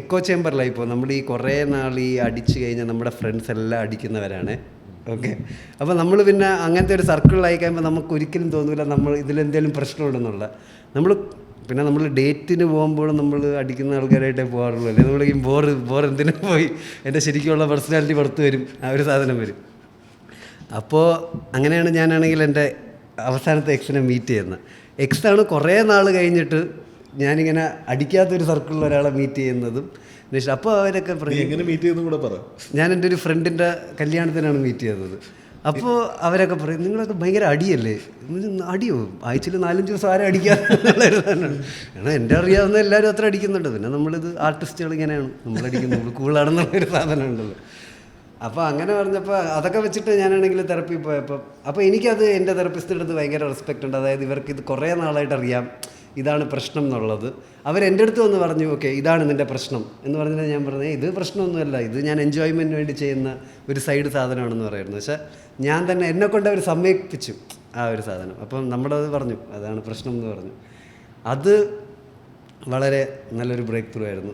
Echo ചേമ്പറിലായി ഇപ്പോൾ നമ്മൾ ഈ കുറേ നാൾ ഈ അടിച്ചു കഴിഞ്ഞാൽ നമ്മുടെ ഫ്രണ്ട്സ് എല്ലാം അടിക്കുന്നവരാണ്. ഓക്കെ അപ്പോൾ നമ്മൾ പിന്നെ അങ്ങനത്തെ ഒരു സർക്കിളിലായി കഴിയുമ്പോൾ നമുക്ക് ഒരിക്കലും തോന്നില്ല നമ്മൾ ഇതിലെന്തെങ്കിലും പ്രശ്നമുണ്ടെന്നുള്ള. നമ്മൾ പിന്നെ നമ്മൾ ഡേറ്റിന് പോകുമ്പോഴും നമ്മൾ അടിക്കുന്ന ആൾക്കാരായിട്ടേ പോകാറുള്ളൂ. അല്ലേ? നമ്മൾ ഈ ബോർ ബോർ എന്തിനു പോയി? എന്റെ ശരിക്കുള്ള പേഴ്സണാലിറ്റി പുറത്ത് വരും. ആ ഒരു സാധനം വരും. അപ്പോൾ അങ്ങനെയാണ് ഞാനാണെങ്കിൽ എന്റെ അവസാനത്തെ എക്സിനെ മീറ്റ് ചെയ്യുന്നത്. എക്സാണ് കുറേ നാൾ കഴിഞ്ഞിട്ട് ഞാനിങ്ങനെ അടിക്കാത്തൊരു സർക്കിളിൽ ഒരാളെ മീറ്റ് ചെയ്യുന്നതും എന്നുവെച്ചാൽ അപ്പോൾ അവരൊക്കെ എങ്ങനെ മീറ്റ് ചെയ്യുന്നതും കൂടെ പറ. ഞാൻ എന്റെ ഒരു ഫ്രണ്ടിന്റെ കല്യാണത്തിനാണ് മീറ്റ് ചെയ്തത്. അപ്പോൾ അവരൊക്കെ പറയും നിങ്ങളൊക്കെ ഭയങ്കര അടിയല്ലേ? അടിയോ? ആഴ്ചയിൽ നാലഞ്ച് ദിവസം ആരും അടിക്കാറുള്ള കാരണം എന്റെ അറിയാവുന്ന എല്ലാവരും അത്ര അടിക്കുന്നുണ്ട്. പിന്നെ നമ്മളിത് ആർട്ടിസ്റ്റുകൾ ഇങ്ങനെയാണ്. നമ്മൾ അടിക്കുന്നത് നമ്മൾ കൂളാണെന്നുള്ളൊരു സാധനമുണ്ടല്ലോ അപ്പോൾ അങ്ങനെ പറഞ്ഞപ്പോൾ അതൊക്കെ വെച്ചിട്ട് ഞാനാണെങ്കിൽ തെറപ്പി പോയപ്പോൾ അപ്പോൾ എനിക്കത് എന്റെ തെറപ്പിസ്റ്റിന്റെ അടുത്ത് ഭയങ്കര റെസ്പെക്റ്റ് ഉണ്ട്. അതായത് ഇവർക്ക് ഇത് കുറേ നാളായിട്ട് അറിയാം. ഇതാണ് പ്രശ്നം എന്നുള്ളത്. അവരെന്റെ അടുത്ത് വന്ന് പറഞ്ഞു ഓക്കെ ഇതാണ് നിന്റെ പ്രശ്നം. എന്ന് പറഞ്ഞാൽ ഞാൻ പറഞ്ഞത് ഇത് പ്രശ്നമൊന്നുമല്ല. ഇത് ഞാൻ എൻജോയ്മെന്റിന് വേണ്ടി ചെയ്യുന്ന ഒരു സൈഡ് സാധനമാണെന്ന് പറയുന്നത് പക്ഷേ ഞാൻ തന്നെ എന്നെ കൊണ്ട് അവർ സമ്മതിപ്പിച്ചു ആ ഒരു സാധനം. അപ്പം നമ്മളത് പറഞ്ഞു അതാണ് പ്രശ്നം എന്ന് പറഞ്ഞു. അത് വളരെ നല്ലൊരു ബ്രേക്ക് ത്രൂ ആയിരുന്നു.